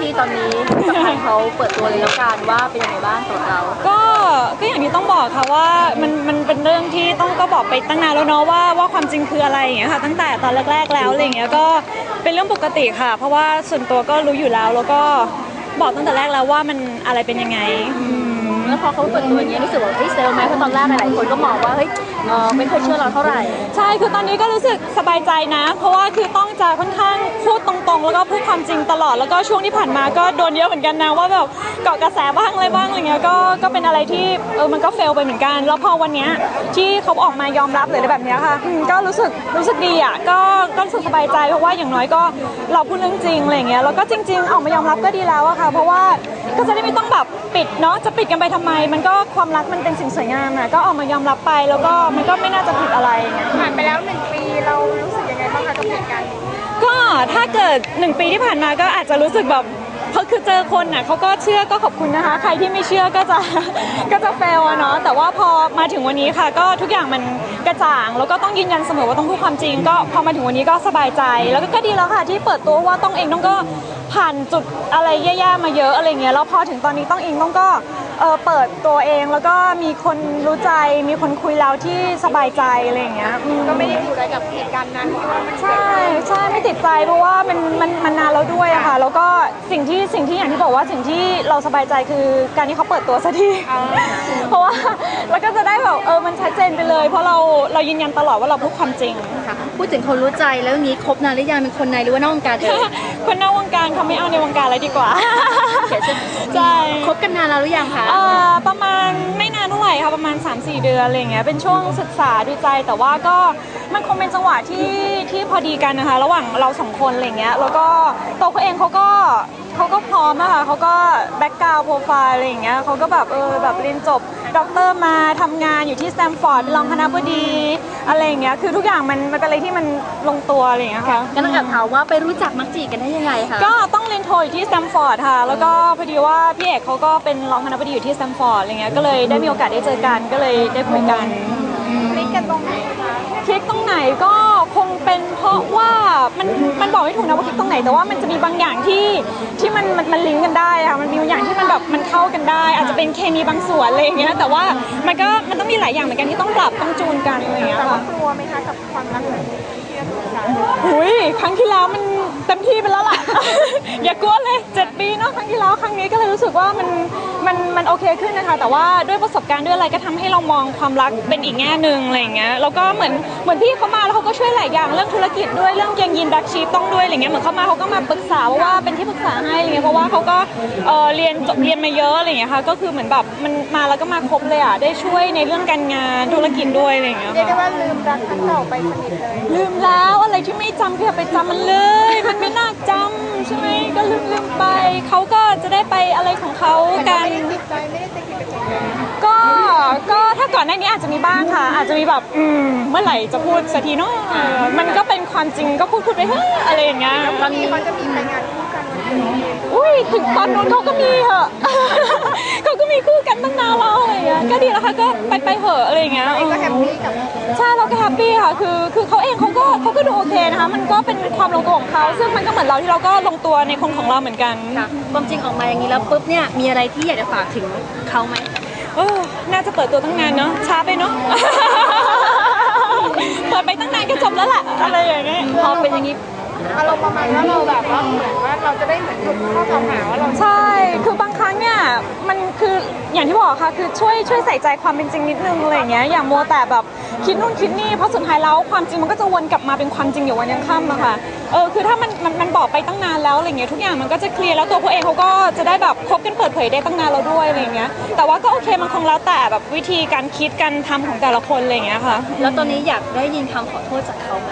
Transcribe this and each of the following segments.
ที่ตอนนี้สำคัญเขาเปิดตัวเลยแล้วกันว่าเป็นยังไงบ้างสำหรับเรา ก็ก็อย่างที่ต้องบอกค่ะว่ามันมันเป็นเรื่องที่ต้องก็บอกไปตั้งนานแล้วเนาะว่าว่าความจริงคืออะไรอย่างเงี้ยค่ะตั้งแต่ตอนแรก ๆแล้วอะไรอย่างเงี้ยก็เป็นเรื่องปกติค่ะ เพราะว่าส่วนตัวก็รู้อยู่แล้วแล้วก็บอกตั้งแต่แรกแล้วว่ามันอะไรเป็นยังไงอืม แล้วพอเขาเปิดตัวอย่างเงี้ยรู้สึกว่าเฮ้ยเซลล์ไหมเพราะตอนแรกหลายๆคนก็มองว่าเฮ้ยเออไม่เคยเชื่อเราเท่าไหร่ ใช่ คือตอนนี้ก็รู้สึกสบายใจนะ เพราะว่าคือต้องจะค่อนข้างพูดตรงๆ แล้วก็พูดความจริงตลอด แล้วก็ช่วงที่ผ่านมาก็โดนเยอะเหมือนกันนะว่าแบบเกาะกระแสบ้างอะไรบ้างอะไรเงี้ย ก็ ก็เป็นอะไรที่เออ มันก็เฟลไปเหมือนกัน แล้วพอวันเนี้ยที่เขาออกมายอมรับเลยอะไรแบบเนี้ยค่ะอืมก็รู้สึก รู้สึกดีอะ ก็ ก็รู้สึกสบายใจเพราะว่าอย่างน้อยก็เราพูดเรื่องจริงอะไรเงี้ย แล้วก็จริง ๆ ออกมายอมรับก็ดีแล้วอะค่ะ เพราะว่า ก็จะได้ไม่ต้องแบบปิดเนาะจะปิดกันไปทำไม มันก็ความรักมันเป็นสิ่งสวยงามอะก็ออกมายอมรับไปแล้วก็มันก็ไม่น่าจะผิดอะไรอย่างเงี้ยผ่านไปแล้วหนึ่งปีเรารู้สึกยังไงบ้างคะกับเหตุการณ์นี้ก็ถ้าเกิดหนึ่งปีที่ผ่านมาก็อาจจะรู้สึกแบบเพราะคือเจอคนน่ะเขาก็เชื่อก็ขอบคุณนะคะ ใครที่ไม่เชื่อก็จะก็จะเฟลอะเนาะแต่ว่าพอมาถึงวันนี้ค่ะ ก็ทุกอย่างมันกระจ่าง แล้วก็ต้องยืนยันเสมอว่าต้องพูดความจริง ก็พอมาถึงวันนี้ก็สบายใจ แล้วก็ก็ดีแล้วค่ะที่เปิดตัวว่าต้องเองต้องก็ ผ่านจุดอะไรแย่ๆมาเยอะอะไรเงี้ยแล้วพอถึงตอนนี้ต้องเองต้องก็เออเปิดตัวเองแล้วก็มีคนรู้ใจมีคนคุยแล้วที่สบายใจอะไรอย่างเงี้ยอืมก็ไม่ได้ติดใจกับเหตุการณ์นั้นใช่ใช่ไม่ติดใจเพราะว่ามันมันมันนานแล้วด้วยอะค่ะ แล้วก็สิ่งที่สิ่งที่อย่างที่บอกว่าสิ่งที่เราสบายใจคือการที่เขาเปิดตัวสักทีเพราะว่าแล้วก็จะได้แบบเออมันชัดเจนไปเลย เพราะเราเรายืนยันตลอดว่าเราพูดความจริงค่ะ พูดถึงคนรู้ใจแล้วอย่างนี้คบนานหรือยังเป็นคนในหรือว่านอกวงการเอ่ยคนนอกวงการเขาไม่เอาในวงการเลยดีกว่าเขียนชื่อใช่คบกันนานแล้วหรือยังคะเอ่อประมาณไม่นานเท่าไหร่ค่ะประมาณ 3-4 เดือนอะไรอย่างเงี้ยเป็นช่วงศึกษาดูใจแต่ว่าก็มันคงเป็นจังหวะที่ที่พอดีกันนะคะ ระหว่างเราสองคนอะไรอย่างเงี้ยแล้วก็ตัวเขาเองเขาก็ เขาก็พร้อมอะค่ะเขาก็แบ็กกราวด์โปรไฟล์อะไรอย่างเงี้ยเขาก็แบบเออแบบเรียนจบด็อกเตอร์มาทำงานอยู่ที่สแตมฟอร์ดรองคณะบดีอะไรอย่างเงี้ยคือทุกอย่างมันมันเป็นอะไรที่มันลงตัวอะไรอย่างเงี้ยค่ะงั้นต้องแอบถามว่าไปรู้จักมักจีกันได้ยังไงคะ ก็ต้องเรียนโทอยู่ที่สแตมฟอร์ดค่ะ แล้วก็พอดีว่าพี่เอกเขาก็เป็นรองคณะบดีอยู่ที่สแตมฟอร์ดอะไรเงี้ย ก็เลยได้มีโอกาสได้เจอกัน ก็เลยได้คุยกันคลิกกันตรงไหนคะคลิกตรงไหนก็คงเป็นเพราะว่ามันมันบอกไม่ถูกนะว่าคลิกตรงไหน แต่ว่ามันจะมีบางอย่างที่ที่ มันมันมันลิงก์กันได้อะมันมีบางอย่างที่มันแบบมันเข้ากันได้ อาจจะเป็นเคมีบางส่วนอะไรอย่างเงี้ยแต่ว่ามันก็มันต้องมีหลายอย่างเหมือนกันที่ต้องปรับต้องจูนกันอะไรอย่างเงี้ยแต่ค่ะว่ากลัวไหมคะกับความรักแบบนี้ที่จะถูกกันหุยครั้งที่แล้วมันเต็มที่ไปแล้วล่ะ อย่ากลัวเลยเจ็ดปีเนาะครั้งที่แล้วครั้งนี้ก็เลยรู้สึกว่ามันมัน มันโอเคขึ้นนะคะ แต่ว่าด้วยประสบการณ์ด้วยอะไรก็ทำให้เรามองความรักเป็นอีกแง่หนึ่งอะไรอย่างเงี้ยแล้วก็เหมือนเหมือนพี่เขามาแล้วเขาก็ช่วยหลายอย่างเรื่องธุรกิจด้วยเรื่องยังยินแบ็กชีต้องด้วยอะไรเงี้ยเหมือนเขามาเขาก็มาปรึกษาว่าเป็นที่ปรึกษาให้อะไรเงี้ยเพราะว่าเขาก็เออเรียนจบเรียนมาเยอะอะไรเงี้ยค่ะก็คือเหมือนแบบมันมาแล้วก็มาครบเลยอะได้ช่วยในเรื่องการงานธุรกิจด้วยอะไรเงี้ยเรียกได้ค่ะว่าลืมรักครั้งเก่าไปสนิทเลยลืมแล้วอะไรที่ไม่จำก็อย่าไปจำมันเลย มันไม่น่าจำใช่ไหมก็ลืมลืมไปเขาก็จะได้ไปอะไรของเขาแต่กัน ไม่ได้ติดใจไม่ได้ติดเป็นใจก็ก็ถ้าก่อนหน้านี้อาจจะมีบ้างค่ะ อาจจะมีแบบอืมเมื่อไหร่จะพูดสักทีเนาะเออมันก็เป็นความจริงก็พูดพูดไปเฮ้ยอะไรอย่างเงี้ยตอนนี้เขาจะมีรายงานคู่กันวันเกิดเหตุอุ้ยถึงตอนนู้นเขาก็มีเหอะ ดีแล้วค่ะก็ไปไปเหอะอะไรอย่างเงี้ยเองก็แฮปปี้กับใช่เราก็แฮปปี้ค่ะคือคือเขาเองเขาก็เขาก็ดูโอเคนะคะมันก็เป็นความลงตัวของเขาซึ่งมันก็เหมือนเราที่เราก็ลงตัวในคนของเราเหมือนกันค่ะความจริงออกมาอย่างนี้แล้วปุ๊บเนี่ยมีอะไรที่อยากจะฝากถึงเขาไหมโอ้น่าจะเปิดตัวตั้งนานเนาะช้าไปเนาะเปิดไปตั้งนานก็จบแล้วแหละอะไรอย่างเงี้ยพอเป็นอย่างนี้อารมณ์ประมาณว่าเราแบบว่าเหมือนว่าเราจะได้เหมือนถูกข้อกล่าวหาว่าเราใช่คือบางครั้ง เนี่ยมันคืออย่างที่บอกค่ะคือช่วยช่วยใส่ใจความเป็นจริงนิดนึงอะไรอย่างเงี้ยอย่ามัวแต่แบบคิดนู่นคิดนี่เพราะสุดท้ายแล้วความจริงมันก็จะวนกลับมาเป็นความจริงอยู่วันยังค่ำอะค่ะเออคือถ้ามันมันมันบอกไปตั้งนานแล้วอะไรเงี้ยทุกอย่างมันก็จะเคลียร์แล้วตัวเขาเองเขาก็จะได้แบบคบกันเปิดเผยได้ตั้งนานแล้วด้วยอะไรเงี้ยแต่ว่าก็โอเคมันคงแล้วแต่แบบวิธีการคิดการทำของแต่ละคนอะไรเงี้ยค่ะ แล้วตอนนี้อยากได้ยินคำขอโทษจากเขาไหม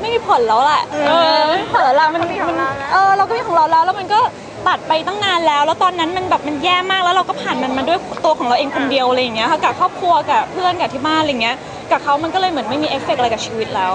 ไม่มีผลแล้วแหละเออไม่มีผลแล้วล่ะมันมันเออเราก็มีของเราแล้วแล้วมันก็ ตัดไปตั้งนานแล้ว แล้วตอนนั้นมันแบบมันแย่มากแล้วเราก็ผ่านมันมาด้วยตัวของเราเองคนเดียวอะไรอย่างเงี้ยค่ะกับครอบครัวกับเพื่อนกับที่บ้านอะไรเงี้ยกับเขามันก็เลยเหมือนไม่มีเอฟเฟกต์อะไรกับชีวิตแล้ว